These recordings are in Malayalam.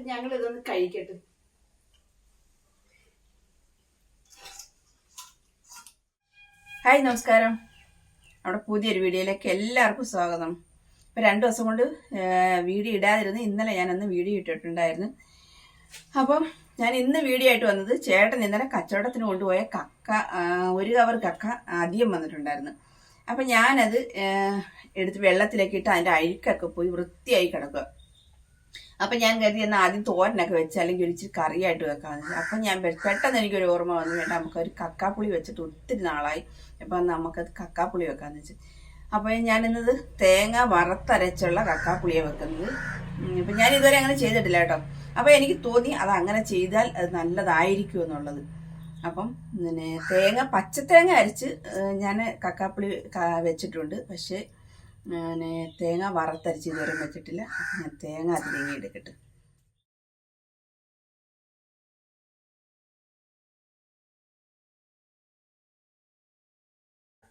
അപ്പൊ ഞങ്ങൾ ഇതൊന്ന് കഴിക്കട്ടെ. ഹായ് നമസ്കാരം. നമ്മുടെ പുതിയൊരു വീഡിയോയിലേക്ക് എല്ലാവർക്കും സ്വാഗതം. ഇപ്പം രണ്ട് ദിവസം കൊണ്ട് വീഡിയോ ഇടാതിരുന്നു ഇന്നലെ ഞാനൊന്ന് വീഡിയോ ഇട്ടിട്ടുണ്ടായിരുന്നു. അപ്പം ഞാൻ ഇന്ന് വീഡിയോ ആയിട്ട് വന്നത് ചേട്ടൻ ഇന്നലെ കച്ചവടത്തിന് കൊണ്ടുപോയ കക്ക ഒരു കവർ കക്ക അധികം വന്നിട്ടുണ്ടായിരുന്നു. അപ്പം ഞാനത് എടുത്ത് വെള്ളത്തിലേക്ക് ഇട്ട് അതിന്റെ അഴുക്കൊക്കെ പോയി വൃത്തിയായി കിടക്കുക. അപ്പം ഞാൻ കരുതി എന്നാൽ ആദ്യം തോരനൊക്കെ വെച്ച് അല്ലെങ്കിൽ ഒരു ഇച്ചിരി കറിയായിട്ട് വെക്കാമെന്ന് അപ്പൊ ഞാൻ പെട്ടെന്ന് എനിക്കൊരു ഓർമ്മ വന്നു. വേണ്ട നമുക്കൊരു കക്കാപ്പുളി വെച്ചിട്ട് ഒത്തിരി നാളായി. അപ്പം നമുക്കത് കക്കാപ്പുളി വെക്കാമെന്ന് വെച്ച്. അപ്പോൾ ഞാനിന്നത് തേങ്ങ വറുത്തരച്ചുള്ള കക്കാപ്പുളിയാണ് വെക്കുന്നത്. ഇപ്പൊ ഞാൻ ഇതുവരെ അങ്ങനെ ചെയ്തിട്ടില്ല കേട്ടോ. അപ്പോൾ എനിക്ക് തോന്നി അത് അങ്ങനെ ചെയ്താൽ അത് നല്ലതായിരിക്കും എന്നുള്ളത്. അപ്പം പിന്നെ തേങ്ങ പച്ചത്തേങ്ങ അരച്ച് ഞാൻ കക്കാപ്പുളി വെച്ചിട്ടുണ്ട്. പക്ഷേ പിന്നെ തേങ്ങ വറുത്തരച്ച് ഇതുവരെ വെച്ചിട്ടില്ല. ഞാൻ തേങ്ങ അതിലേക്ക് എടുക്കട്ടെ.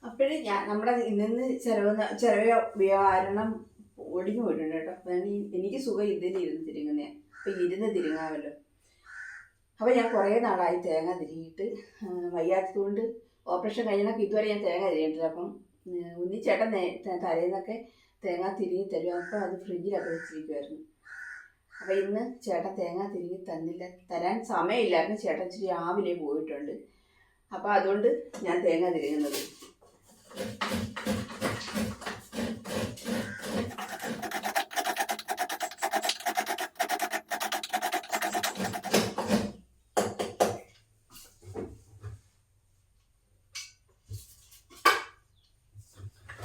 അപ്പോഴേ ഞാൻ നമ്മുടെ ഇന്ന് ചിലവ് ചിലവ് കാരണം ഒടിഞ്ഞു പോയിട്ടുണ്ട് കേട്ടോ. അപ്പം എനിക്ക് സുഖം ഇതിൽ ഇരുന്ന് തിരിങ്ങുന്നേ. അപ്പം ഇരുന്ന് തിരിങ്ങാമല്ലോ. അപ്പോൾ ഞാൻ കുറേ നാളായി തേങ്ങ തിരിയിട്ട് വയ്യാത്തതുകൊണ്ട് ഓപ്പറേഷൻ കഴിഞ്ഞാൽ ഇതുവരെ ഞാൻ തേങ്ങ തിരിയിട്ടില്ല അപ്പം ഉണ്ണിച്ചേട്ടൻ തലേന്നൊക്കെ തേങ്ങ തിരികെ തരും. അപ്പോൾ അത് ഫ്രിഡ്ജിലൊക്കെ വെച്ചിരിക്കുമായിരുന്നു അപ്പോൾ ഇന്ന് ചേട്ടൻ തേങ്ങ തിരികെ തന്നില്ല. തരാൻ സമയമില്ലായിരുന്നു. ചേട്ടൻ ഇച്ചിരി രാവിലെ പോയിട്ടുണ്ട്. അപ്പോൾ അതുകൊണ്ട് ഞാൻ തേങ്ങ തിരിയുന്നത്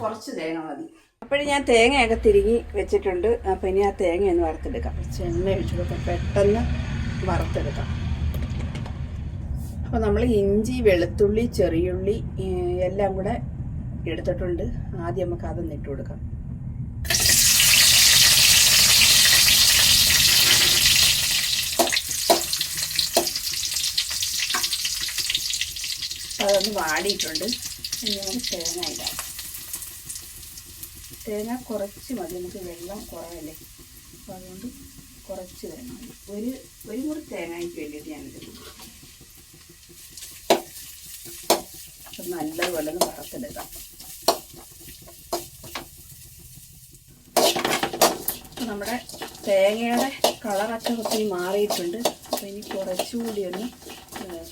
കുറച്ച് തേങ്ങ മതി. അപ്പോഴും ഞാൻ തേങ്ങയൊക്കെ തിരികെ വെച്ചിട്ടുണ്ട്. അപ്പോൾ ഇനി ആ തേങ്ങ ഒന്ന് വറുത്തെടുക്കാം. എണ്ണ ഒഴിച്ചു കൊടുക്കാം. പെട്ടെന്ന് വറുത്തെടുക്കാം. അപ്പോൾ നമ്മൾ ഇഞ്ചി വെളുത്തുള്ളി ചെറിയുള്ളി എല്ലാം കൂടെ എടുത്തിട്ടുണ്ട്. ആദ്യം നമുക്ക് അതൊന്ന് ഇട്ട് കൊടുക്കാം. അതൊന്ന് വാടിയിട്ടുണ്ട്. ഇനി നമുക്ക് തേങ്ങ ഇടാം. തേങ്ങ കുറച്ച് മതി. നമുക്ക് വെള്ളം കുറവല്ലേ? അപ്പോൾ അതുകൊണ്ട് കുറച്ച് വേണം ഒരു ഒരു മുറി തേങ്ങയ്ക്ക് വേണ്ടിയിട്ട് ഞാനിത് അപ്പം നല്ലതുപോലെ ഒന്ന് വറുത്തെടുക്കാം. അപ്പം നമ്മുടെ തേങ്ങയുടെ കളറൊക്കെ ഒത്തിരി മാറിയിട്ടുണ്ട്. അപ്പോൾ ഇനി കുറച്ചുകൂടി ഒന്ന്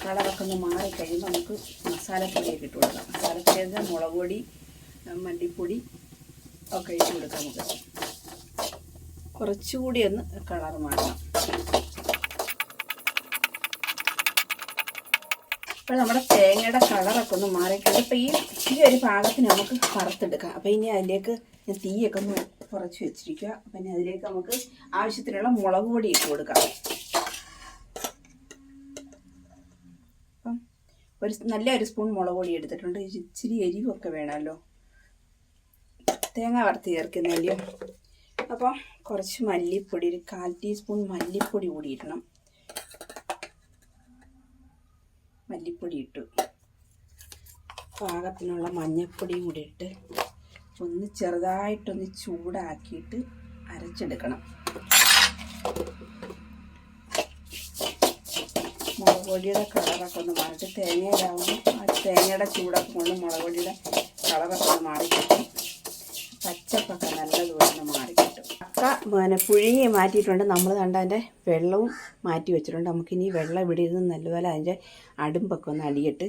കളറൊക്കെ ഒന്ന് മാറിക്കഴിയുമ്പോൾ നമുക്ക് മസാലപ്പൊടിയൊക്കെ ഇട്ട് കൊടുക്കാം. മസാലപ്പൊടി എന്നാൽ മുളക് പൊടി മല്ലിപ്പൊടി ഒക്കെ ഇട്ട് കൊടുക്കാം നമുക്ക്. കുറച്ചുകൂടി ഒന്ന് കളർ മാറണം അപ്പോൾ നമ്മുടെ തേങ്ങയുടെ കളറൊക്കെ ഒന്ന് മാറിയിട്ടുണ്ട് അപ്പോൾ ഈ ഈ ഒരു പാകത്തിന് നമുക്ക് വറുത്തെടുക്കാം. അപ്പോൾ ഇനി അതിലേക്ക് ഞാൻ തീയൊക്കെ ഒന്ന് കുറച്ച് വെച്ചിരിക്കുക. അപ്പം ഇനി അതിലേക്ക് നമുക്ക് ആവശ്യത്തിനുള്ള മുളക് പൊടി ഇട്ട് കൊടുക്കാം. അപ്പം ഒരു നല്ല ഒരു സ്പൂൺ മുളക് പൊടി എടുത്തിട്ടുണ്ട്. ഇച്ചിരി എരിവൊക്കെ വേണമല്ലോ. തേങ്ങ വറുത്ത് ചേർക്കുന്നില്ലയോ അപ്പോൾ കുറച്ച് മല്ലിപ്പൊടി ഒരു കാൽ ടീസ്പൂൺ മല്ലിപ്പൊടി കൂടി ഇടണം. മല്ലിപ്പൊടി ഇട്ടു. പാകത്തിനുള്ള മഞ്ഞൾപ്പൊടിയും കൂടി ഇട്ട് ഒന്ന് ചെറുതായിട്ടൊന്ന് ചൂടാക്കിയിട്ട് അരച്ചെടുക്കണം. മുളക് പൊടിയുടെ കളറൊക്കെ ഒന്ന് മാറിയിട്ട് തേങ്ങയിലാവുമ്പോൾ ആ തേങ്ങയുടെ ചൂടൊക്കെ കൊണ്ട് മുളക് പൊടിയുടെ കളറൊക്കെ ഒന്ന് മാറിക്കിട്ടും പച്ചപ്പൊക്കെ നല്ലതുപോലെ ഒന്ന് മാറിക്കിട്ടും. അക്ക പിന്നെ പുഴുങ്ങി മാറ്റിയിട്ടുണ്ട്. നമ്മൾ കണ്ട അതിന്റെ വെള്ളവും മാറ്റി വെച്ചിട്ടുണ്ട്. നമുക്കിനി വെള്ളം ഇവിടെ ഇരുന്ന് നല്ലപോലെ അതിന്റെ അടുമ്പൊക്കെ ഒന്ന് അടിയിട്ട്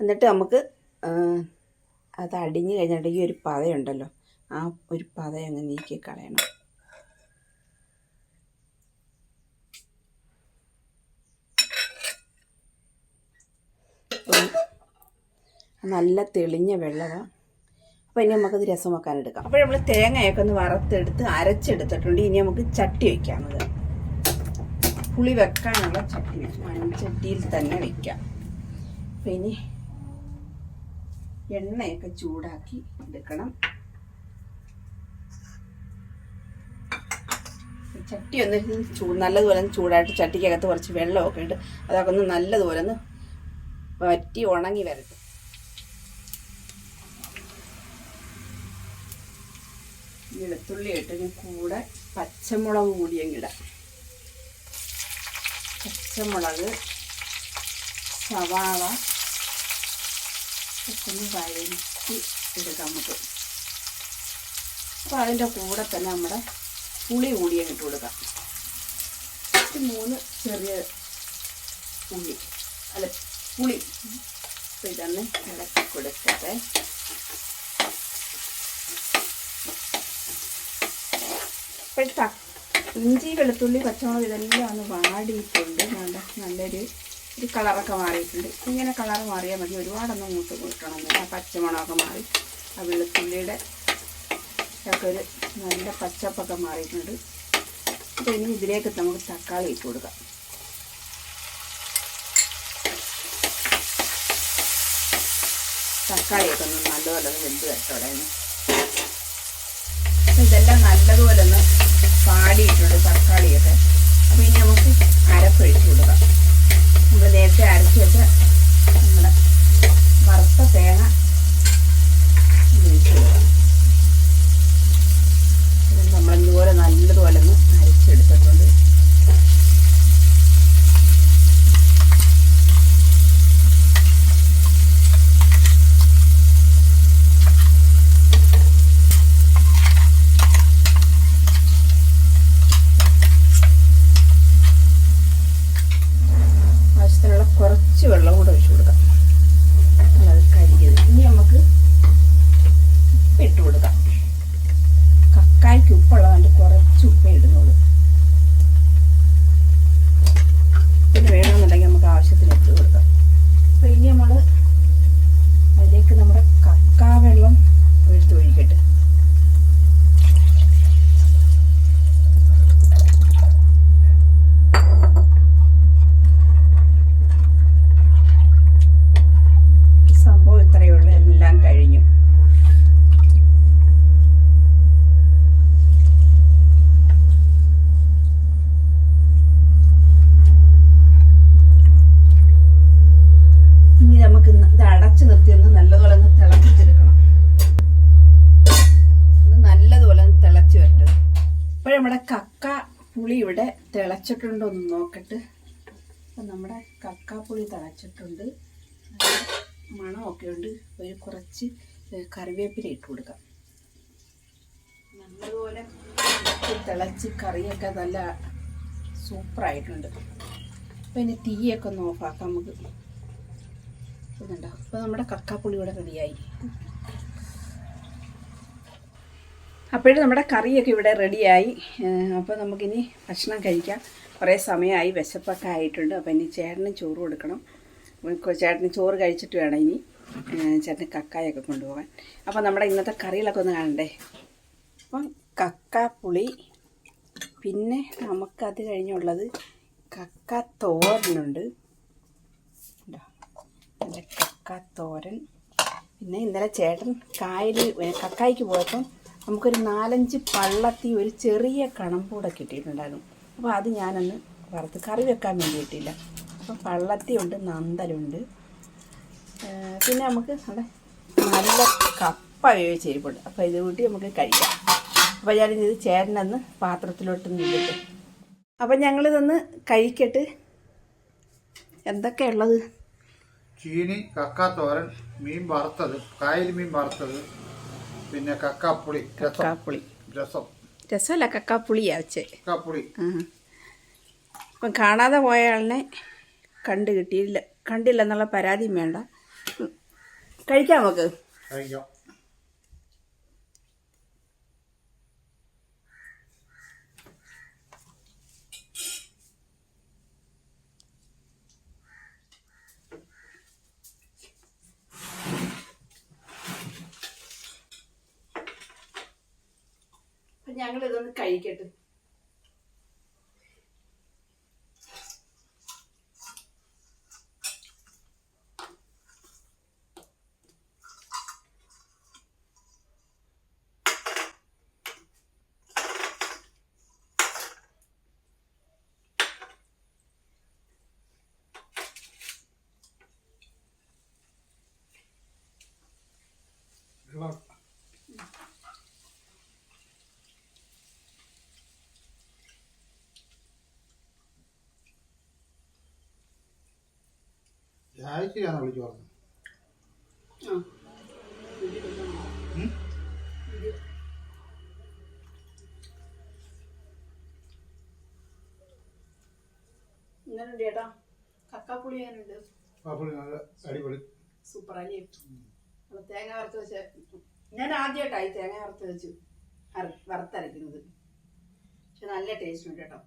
എന്നിട്ട് നമുക്ക് അത് അടിഞ്ഞു കഴിഞ്ഞിട്ട് ഈ ഒരു പതയുണ്ടല്ലോ ആ ഒരു പത അങ്ങ് നീക്കി കളയണം. നല്ല തെളിഞ്ഞ വെള്ളമാണ് അപ്പോൾ ഇനി നമുക്കത് രസം വെക്കാൻ എടുക്കാം. അപ്പോൾ നമ്മൾ തേങ്ങയൊക്കെ ഒന്ന് വറുത്തെടുത്ത് അരച്ചെടുത്തിട്ടുണ്ട്. ഇനി നമുക്ക് ചട്ടി വയ്ക്കാം അത് പുളി വെക്കാനുള്ള ചട്ടി. മൺചട്ടിയിൽ തന്നെ വയ്ക്കാം അപ്പം ഇനി എണ്ണയൊക്കെ ചൂടാക്കി എടുക്കണം. ചട്ടി ഒന്ന് ചൂ നല്ലതുപോലെ ചൂടായിട്ട് ചട്ടിക്കകത്ത് കുറച്ച് വെള്ളമൊക്കെ ഇട്ട് അതൊക്കെ ഒന്ന് നല്ലതുപോലെ ഒന്ന് വറ്റി ഉണങ്ങി വരട്ടെ. വെളുത്തുള്ളി ഇട്ടതിന് കൂടെ പച്ചമുളക് കൂടി അങ്ങ് പച്ചമുളക് സവാള ഒക്കെ ഒന്ന് വഴറ്റി എടുക്കാം നമുക്ക്. അപ്പോൾ അതിന്റെ കൂടെ തന്നെ നമ്മുടെ പുളി കൂടിയ ഇട്ട് കൊടുക്കാം. മൂന്ന് ചെറിയ ഉള്ളി. അല്ല പുളി. ഇതന്നെ ഇതൊന്ന് ഇളക്കി കൊടുക്കട്ടെ. ഇപ്പോഴത്തെ ഇഞ്ചി വെളുത്തുള്ളി പച്ചമുളക് ഇതെല്ലാം ഒന്ന് വാടിയിട്ടുണ്ട്. വേണ്ട നല്ലൊരു ഒരു കളറൊക്കെ മാറിയിട്ടുണ്ട്. ഇങ്ങനെ കളർ മാറിയാൽ മതി. ഒരുപാടൊന്നും മൂത്ത് കൊടുക്കണമെന്നില്ല പച്ചമുളകൊക്കെ മാറി. ആ വെളുത്തുള്ളിയുടെ ഒക്കെ ഒരു നല്ല പച്ചപ്പൊക്കെ മാറിയിട്ടുണ്ട്. അപ്പോൾ ഇനി ഇതിലേക്ക് നമുക്ക് തക്കാളി ഇട്ട് കൊടുക്കാം. തക്കാളിയൊക്കെ ഒന്ന് നല്ലപോലെ ഒന്ന് വെന്ത് വരട്ടോടെ ഇതെല്ലാം നല്ലതുപോലെ ഒന്ന് പാടിയിട്ടുണ്ട് തക്കാളിയൊക്കെ. അപ്പോൾ ഇനി നമുക്ക് അരപ്പൊഴിച്ച് കൊടുക്കാം. നമ്മൾ നേരത്തെ അരച്ച് വെച്ച നമ്മുടെ വറുത്ത തേങ്ങ ഒഴിച്ച് കൊടുക്കാം ഇത് നമ്മളിതുപോലെ നല്ലതുപോലെ ഒന്ന് അരച്ചെടുത്തിട്ടുണ്ട് ആവശ്യത്തിനുള്ള കുറച്ച് വെള്ളം കൂടെ ഒഴിച്ചു കൊടുക്കാം അത് കഴുകിയത് ഇനി നമുക്ക് ഉപ്പിട്ട് കൊടുക്കാം കക്കായ്ക്ക് ഉപ്പുള്ളതുകൊണ്ട് കുറച്ച് ഉപ്പേ ഇടുന്നുള്ളൂ പിന്നെ വേണമെന്നുണ്ടെങ്കിൽ നമുക്ക് ആവശ്യത്തിന് ഇട്ട് കൊടുക്കാം അപ്പോൾ ഇനി നമ്മൾ അതിലേക്ക് നമ്മുടെ കക്കാ വെള്ളം എടുത്ത് ഒഴിക്കട്ടെ സംഭവം ഇത്രയേ ഉള്ളൂ എല്ലാം കഴിഞ്ഞു ഇനി നമുക്ക് ഇന്ന് ഇത് അടച്ചു നിർത്തി ഒന്ന് നല്ലതുപോലെ ഒന്ന് തിളപ്പിച്ചെടുക്കണം ഇത് നല്ലതുപോലെ ഒന്ന് തിളച്ച് വരട്ടെ ഇപ്പോഴും നമ്മുടെ കക്ക പുളി ഇവിടെ തിളച്ചിട്ടുണ്ടോ ഒന്ന് നോക്കട്ട്. അപ്പം നമ്മുടെ കക്കാപ്പുളി തിളച്ചിട്ടുണ്ട്. മണമൊക്കെ ഉണ്ട്. ഒരു കുറച്ച് കറിവേപ്പില ഇട്ട് കൊടുക്കാം. നല്ലതുപോലെ തിളച്ച് കറിയൊക്കെ നല്ല സൂപ്പറായിട്ടുണ്ട്. അപ്പം ഇനി തീയൊക്കെ ഒന്ന് ഓഫാക്കാം നമുക്ക്. ഇതുണ്ടോ അപ്പോൾ നമ്മുടെ കക്കാപ്പുളി ഇവിടെ റെഡിയായി. അപ്പോഴും നമ്മുടെ കറിയൊക്കെ ഇവിടെ റെഡിയായി. അപ്പോൾ നമുക്കിനി ഭക്ഷണം കഴിക്കാം. കുറേ സമയമായി വിശപ്പൊക്കെ ആയിട്ടുണ്ട്. അപ്പോൾ ഇനി ചേട്ടന് ചോറ് കൊടുക്കണം. ചേട്ടന് ചോറ് കഴിച്ചിട്ട് വേണം ഇനി ചേട്ടന് കക്കായൊക്കെ കൊണ്ടുപോകാൻ. അപ്പോൾ നമ്മുടെ ഇന്നത്തെ കറികളൊക്കെ ഒന്ന് കാണണ്ടേ? അപ്പം കക്ക പുളി പിന്നെ നമുക്കത് കഴിഞ്ഞുള്ളത് കക്ക തോരനുണ്ട്. കക്ക തോരൻ. പിന്നെ ഇന്നലെ ചേട്ടൻ കായൽ കക്കായ്ക്ക് പോയപ്പം നമുക്കൊരു നാലഞ്ച് പള്ളത്തി ഒരു ചെറിയ കണമ്പൂടെ കിട്ടിയിട്ടുണ്ടായിരുന്നു. അപ്പോൾ അത് ഞാനന്ന് വറുത്ത് കറി വെക്കാൻ വേണ്ടിയിട്ടില്ല അപ്പോൾ പള്ളത്തി ഉണ്ട് നന്തലുണ്ട്. പിന്നെ നമുക്ക് അവിടെ നല്ല കപ്പ വേവിച്ചിരിപ്പുണ്ട് അപ്പോൾ ഇത് കൂട്ടി നമുക്ക് കഴിക്കാം. അപ്പോൾ ഞാനിത് ചേട്ടനന്ന് പാത്രത്തിലോട്ട് നിന്നിട്ട്. അപ്പം ഞങ്ങളിതൊന്ന് കഴിക്കട്ട്. എന്തൊക്കെയുള്ളത് ചീനി കക്കാത്തോരൻ മീൻ വറുത്തത് കായൽ മീൻ വറുത്തത് പിന്നെ കക്കാപ്പുളി കക്കാപ്പുളി. രസം. രസമല്ല കക്കാപ്പുളിയാ വെച്ചേ കക്കാപ്പുളി. അപ്പം കാണാതെ പോയ ആളിനെ കണ്ടു കിട്ടിയില്ല. കണ്ടില്ല എന്നുള്ള പരാതിയും വേണ്ട. കഴിക്കാം നമുക്ക്. കഴിക്കാം. ഞങ്ങൾ ഇതൊന്ന് കഴിക്കട്ടെ. അപ്പോൾ വിളിച്ചു അടിപൊളി. അപ്പൊ തേങ്ങ വറുത്ത് വെച്ച ഞാൻ ആദ്യമായിട്ടായി തേങ്ങ വറുത്ത് വെച്ച് വറുത്തരയ്ക്കുന്നത്. പക്ഷെ നല്ല ടേസ്റ്റ് ഉണ്ട് കേട്ടോ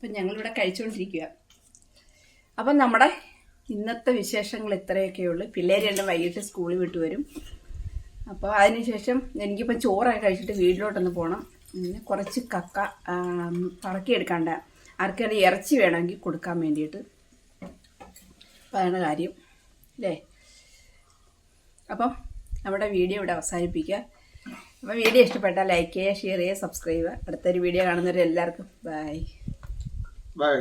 അപ്പം ഞങ്ങളിവിടെ കഴിച്ചുകൊണ്ടിരിക്കുക അപ്പം നമ്മുടെ ഇന്നത്തെ വിശേഷങ്ങൾ ഇത്രയൊക്കെയുള്ളൂ. പിള്ളേർ രണ്ടും വൈകിട്ട് സ്കൂളിൽ വിട്ട് വരും. അപ്പോൾ അതിനുശേഷം എനിക്കിപ്പം ചോറൊക്കെ കഴിച്ചിട്ട് വീട്ടിലോട്ടൊന്ന് പോകണം പിന്നെ കുറച്ച് കക്ക പറക്കി പറക്കിയെടുക്കാണ്ട. ആർക്കെങ്കിലും ഇറച്ചി വേണമെങ്കിൽ കൊടുക്കാൻ വേണ്ടിയിട്ട്. അതാണ് കാര്യം. അല്ലേ? അപ്പം നമ്മുടെ വീഡിയോ ഇവിടെ അവസാനിപ്പിക്കുക. അപ്പോൾ വീഡിയോ ഇഷ്ടപ്പെട്ടാൽ ലൈക്ക് ചെയ്യുക ഷെയർ ചെയ്യുക സബ്സ്ക്രൈബ് ചെയ്യുക. അടുത്തൊരു വീഡിയോ കാണുന്നവരെല്ലാവർക്കും ബൈ. ബൈ